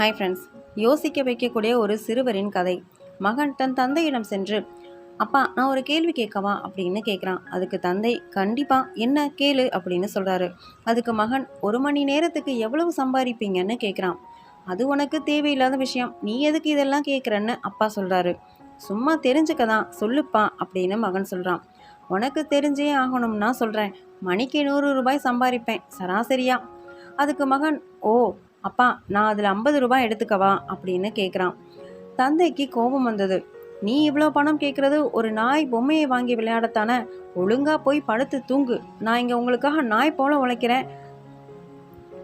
Hi friends யோசிக்க வைக்கக்கூடிய ஒரு சிறுவரின் கதை. மகன் தன் தந்தையிடம் சென்று அப்பா நான் ஒரு கேள்வி கேட்கவா? அப்படின்னு கேட்குறான். அதுக்கு தந்தை கண்டிப்பாக என்ன கேளு? அப்படின்னு சொல்கிறாரு அதுக்கு மகன் ஒரு மணி நேரத்துக்கு எவ்வளவு சம்பாதிப்பீங்கன்னு? கேட்குறான். அது உனக்கு தேவையில்லாத விஷயம். நீ எதுக்கு இதெல்லாம் கேட்குறன்னு? அப்பா சொல்கிறாரு சும்மா தெரிஞ்சுக்க தான் சொல்லுப்பா அப்படின்னு மகன் சொல்கிறான் உனக்கு தெரிஞ்சே ஆகணும்னா சொல்கிறேன் மணிக்கு நூறு ரூபாய் சம்பாதிப்பேன் சராசரியா? அதுக்கு மகன் ஓ அப்பா நான் அதில் ஐம்பது ரூபாய் எடுத்துக்கவா? அப்படின்னு கேட்குறான் தந்தைக்கு கோபம் வந்தது. நீ இவ்வளோ பணம் கேட்குறது ஒரு நாய் பொம்மையை வாங்கி விளையாடத்தானே? ஒழுங்கா போய் படுத்து தூங்கு. நான் இங்கே உங்களுக்காக நாய் போல உழைக்கிறேன்.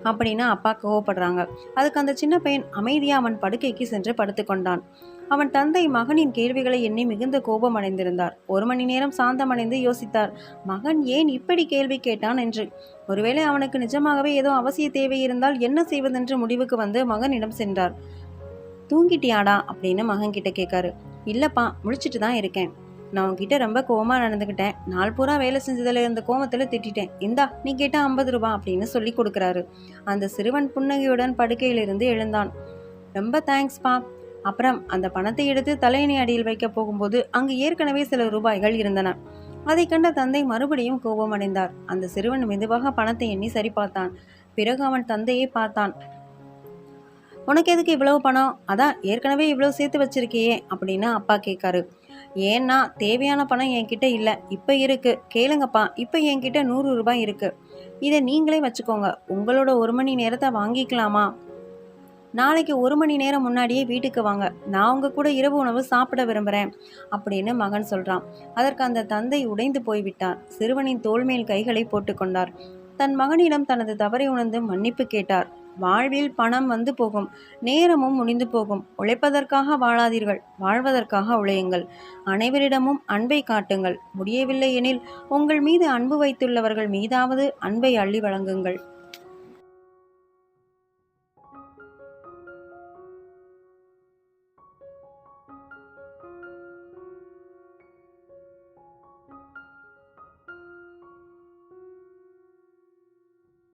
அப்படின்னு அப்பா கோவப்படுறாங்க. அதுக்கு அந்த சின்ன பையன் அமைதியாக அவன் படுக்கைக்கு சென்று படுத்துக்கொண்டான் அவன் தந்தை மகனின் கேள்விகளை எண்ணி மிகுந்த கோபம் அடைந்திருந்தார். ஒரு மணி நேரம் சாந்தமடைந்து யோசித்தார். மகன் ஏன் இப்படி கேள்வி கேட்டான் என்று. ஒருவேளை அவனுக்கு நிஜமாகவே ஏதோ அவசிய தேவை இருந்தால் என்ன செய்வதென்று முடிவுக்கு வந்து மகனிடம் சென்றார். தூங்கிட்டியாடா? அப்படின்னு மகன் கிட்ட கேட்காரு. இல்லப்பா முழிச்சிட்டு தான் இருக்கேன். நான் உன்கிட்ட ரொம்ப கோவமாக நடந்துக்கிட்டேன் நாள் பூரா வேலை செஞ்சதில் இருந்த கோவத்தில் திட்டிட்டேன். இந்தா நீ கேட்டால் ஐம்பது ரூபா அப்படின்னு சொல்லி கொடுக்குறாரு. அந்த சிறுவன் புன்னகையுடன் படுக்கையிலிருந்து எழுந்தான். ரொம்ப தேங்க்ஸ்ப்பா அப்புறம் அந்த பணத்தை எடுத்து தலையணை அடியில் வைக்க போகும்போது அங்கு ஏற்கனவே சில ரூபாய்கள் இருந்தன. அதை கண்ட தந்தை மறுபடியும் கோபமடைந்தார். அந்த சிறுவன் மெதுவாக பணத்தை எண்ணி சரி பார்த்தான் பிறகு அவன் தந்தையை பார்த்தான். உனக்கு எதுக்கு இவ்வளவு பணம்? அதான் ஏற்கனவே இவ்வளவு சேர்த்து வச்சிருக்கியே அப்படின்னு அப்பா கேட்காரு. ஏன்னா தேவையான பணம் என்கிட்ட இல்லை இப்போ இருக்கு. கேளுங்கப்பா இப்போ என்கிட்ட நூறு ரூபாய் இருக்கு. இதை நீங்களே வச்சுக்கோங்க. உங்களோட ஒரு மணி நேரத்தை வாங்கிக்கலாமா? நாளைக்கு ஒரு மணி நேரம் முன்னாடியே வீட்டுக்கு வாங்க. நான் உங்க கூட இரவு உணவு சாப்பிட விரும்புகிறேன் அப்படின்னு மகன் சொல்கிறான் அதற்கு அந்த தந்தை உடைந்து போய்விட்டார். சிறுவனின் தோல்மேல் கைகளை போட்டுக்கொண்டார். தன் மகனிடம் தனது தவறை உணர்ந்து மன்னிப்பு கேட்டார். வாழ்வில் பணம் வந்து போகும். நேரமும் முடிந்து போகும். உழைப்பதற்காக வாழாதீர்கள். வாழ்வதற்காக உழையுங்கள். அனைவரிடமும் அன்பை காட்டுங்கள். முடியவில்லை எனில் உங்கள் மீது அன்பு வைத்துள்ளவர்கள் மீதாவது அன்பை அள்ளி வழங்குங்கள்.